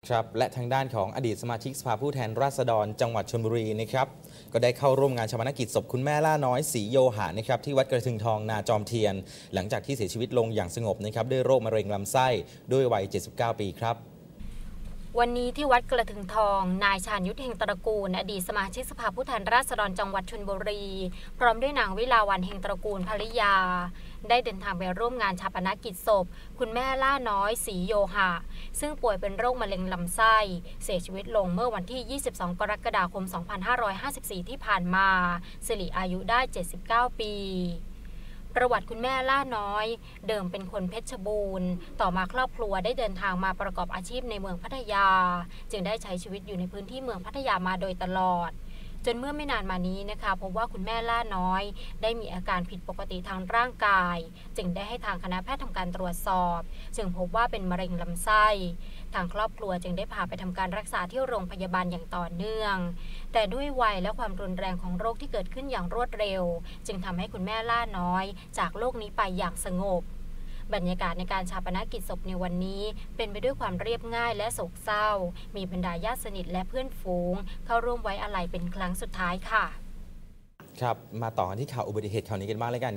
ครับและทางด้านของอดีตสมาชิกสภาผู้แทนราษฎรจังหวัดชลบุรีนะครับก็ได้เข้าร่วมงานชาปนกิจศพคุณแม่ล่าน้อยศรีโยหะนะครับที่วัดกระทึงทองนาจอมเทียน หลังจากที่เสียชีวิตลงอย่างสงบนะครับด้วยโรคมะเร็งลำไส้ด้วยวัย 79 ปีครับ วันนี้ที่วัดกระถึงทอง นายชาญยุทธเฮงตระกูล อดีตสมาชิกสภาผู้แทนราษฎรจังหวัดชลบุรี พร้อมด้วยนางวิลาวันเฮงตระกูลภริยา ได้เดินทางไปร่วมงานชาปนกิจศพ คุณแม่ล่าน้อยศรีโยหะ ซึ่งป่วยเป็นโรคมะเร็งลำไส้ เสียชีวิตลงเมื่อวันที่ 22 กรกฎาคม 2554 ที่ผ่านมาสิริอายุได้ 79 ปี ประวัติคุณแม่ล่าน้อย เดิมเป็นคนเพชรบูรณ์ ต่อมาครอบครัวได้เดินทางมาประกอบอาชีพในเมืองพัทยา จึงได้ใช้ชีวิตอยู่ในพื้นที่เมืองพัทยามาโดยตลอด จนเมื่อไม่นานมานี้นะคะพบว่าคุณแม่ล่าน้อย ได้มีอาการผิดปกติทางร่างกาย จึงได้ให้ทางคณะแพทย์ทำการตรวจสอบจึงพบว่าเป็นมะเร็งลำไส้ ทางครอบครัวจึงได้พาไปทำการรักษาที่โรงพยาบาลอย่างต่อเนื่อง แต่ด้วยวัยและความรุนแรงของโรคที่เกิดขึ้นอย่างรวดเร็ว จึงทำให้คุณแม่ล่าน้อย จากโลกนี้ไปอย่างสงบ บรรยากาศในการชาปนกิจศพในวันนี้ เป็นไปด้วยความเรียบง่ายและโศกเศร้า มีบรรดาญาติสนิทและเพื่อนฝูง เข้าร่วมไว้อาลัยเป็นครั้งสุดท้ายค่ะ ครับ มาต่อกันที่ข่าวอุบัติเหตุข่าวนี้กันบ้างเลยกัน